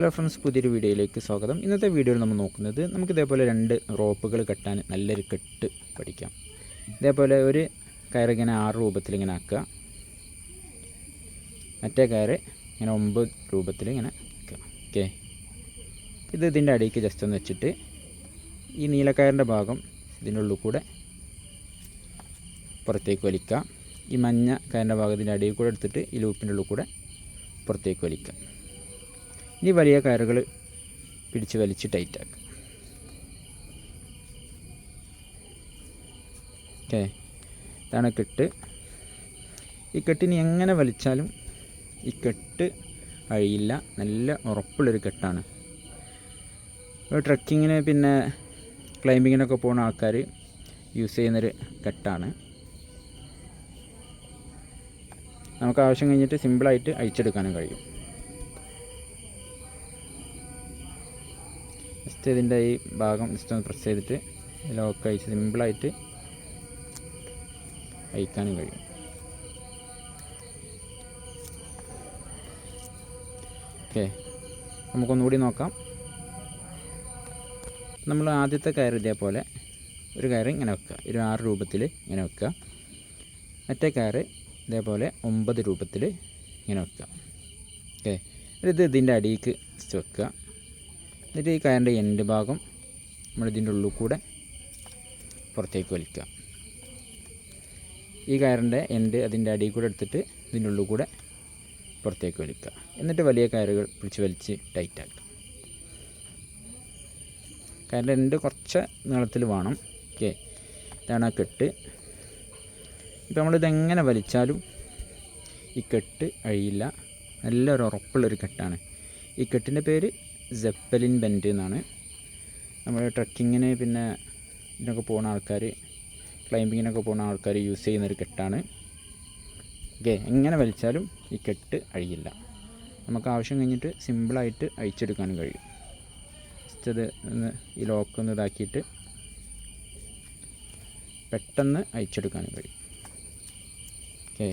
Hello friends പുതിയൊരു വീഡിയോയിലേക്ക് സ്വാഗതം. ഇന്നത്തെ വീഡിയോയിൽ നമ്മൾ നോക്കുന്നത് നമുക്ക് ഇതേപോലെ രണ്ട് റോപ്പുകൾ കെട്ടാൻ നല്ലൊരു കെട്ട് പഠിക്കാം. ഇതേപോലെ ഒരു കയറിങ്ങനെ ആറ് രൂപത്തിൽ ഇങ്ങനെ ആക്കുക. മറ്റേ കയറ് ഇങ്ങനെ ഒമ്പത് രൂപത്തിൽ ഇങ്ങനെ ആക്കുക. ഓക്കെ ഇത് ഇതിന്റെ അടിയിലേക്ക് ജസ്റ്റ് ഒന്ന് വെച്ചിട്ട് ഈ നീലക്കയറിന്റെ ഭാഗം ഇതിന്റെ ഉള്ളിൽ കൂടെ പുറത്തേക്ക് വലിക്കുക. ഈ മഞ്ഞ കയറിന്റെ ഭാഗത്തിന്റെ അടിയിൽ കൂടെ എടുത്തിട്ട് ഈ ലൂപ്പിന്റെ ഉള്ളിൽ കൂടെ പുറത്തേക്ക് വലിക്കുക. ഇനി വലിയ കയറുകൾ പിടിച്ച് വലിച്ച് ടൈറ്റാക്കുക ഓക്കെ ഇതാണ് കെട്ട്. ഈ കെട്ടിനി എങ്ങനെ വലിച്ചാലും ഈ കെട്ട് അഴിയില്ല. നല്ല ഉറപ്പുള്ളൊരു കെട്ടാണ്. ട്രക്കിങ്ങിന് പിന്നെ ക്ലൈമ്പിങ്ങിനൊക്കെ പോകുന്ന ആൾക്കാർ യൂസ് ചെയ്യുന്നൊരു കെട്ടാണ്. നമുക്ക് ആവശ്യം കഴിഞ്ഞിട്ട് സിമ്പിളായിട്ട് അഴിച്ചെടുക്കാനും കഴിയും. ജസ്റ്റ് ഇതിന്റെ ഈ ഭാഗം ജസ്റ്റ് ഒന്ന് പ്രസ് ചെയ്തിട്ട് ലോക്ക് അയച്ച് സിമ്പിളായിട്ട് അയക്കാനും കഴിയും. ഓക്കെ നമുക്കൊന്നുകൂടി നോക്കാം. നമ്മൾ ആദ്യത്തെ കയർ ഇതേപോലെ ഒരു കയർ ഇങ്ങനെ വെക്കുക. ഒരു ആറ് രൂപത്തിൽ ഇങ്ങനെ വെക്കുക. മറ്റേ കയർ ഇതേപോലെ ഒമ്പത് രൂപത്തിൽ ഇങ്ങനെ വെക്കുക. ഓക്കെ ഇത് ഇതിന്റെ അടിയിലേക്ക് വെക്കുക. എന്നിട്ട് ഈ കയറിന്റെ എൻഡ് ഭാഗം നമ്മളിതിന്റെ ഉള്ളിൽ കൂടെ പുറത്തേക്ക് വലിക്കുക. ഈ കയറിന്റെ എൻഡ് അതിന്റെ അടിയിൽ കൂടെ എടുത്തിട്ട് ഇതിന്റെ ഉള്ളിൽ കൂടെ പുറത്തേക്ക് വലിക്കുക. എന്നിട്ട് വലിയ കയറുകൾ പിടിച്ച് വലിച്ച് ടൈറ്റാക്കുക കയറിന്റെ എൻഡ് കുറച്ച് നീളത്തിൽ വേണം. ഓക്കെ. ഇതാണ് ആ കെട്ട്. ഇപ്പോൾ നമ്മളിതെങ്ങനെ വലിച്ചാലും ഈ കെട്ട് അഴിയില്ല. നല്ലൊരു ഉറപ്പുള്ളൊരു കെട്ടാണ്. ഈ കെട്ടിന്റെ പേര് സെപ്പലിൻ ബെൻഡ് എന്നാണ്. നമ്മൾ ട്രക്കിങ്ങിന് പിന്നെ ഇതിനൊക്കെ പോകുന്ന ആൾക്കാർ ക്ലൈമ്പിങ്ങിനൊക്കെ പോകുന്ന ആൾക്കാർ യൂസ് ചെയ്യുന്നൊരു കെട്ടാണ്. ഓക്കെ എങ്ങനെ വലിച്ചാലും ഈ കെട്ട് അഴിയില്ല. നമുക്ക് ആവശ്യം കഴിഞ്ഞിട്ട് സിമ്പിളായിട്ട് അഴിച്ചെടുക്കാനും കഴിയും. ജസ്റ്റ് അത് ഒന്ന് ഈ ലോക്ക് ഒന്ന് ഇതാക്കിയിട്ട് പെട്ടെന്ന് അഴിച്ചെടുക്കാനും കഴിയും. ഓക്കെ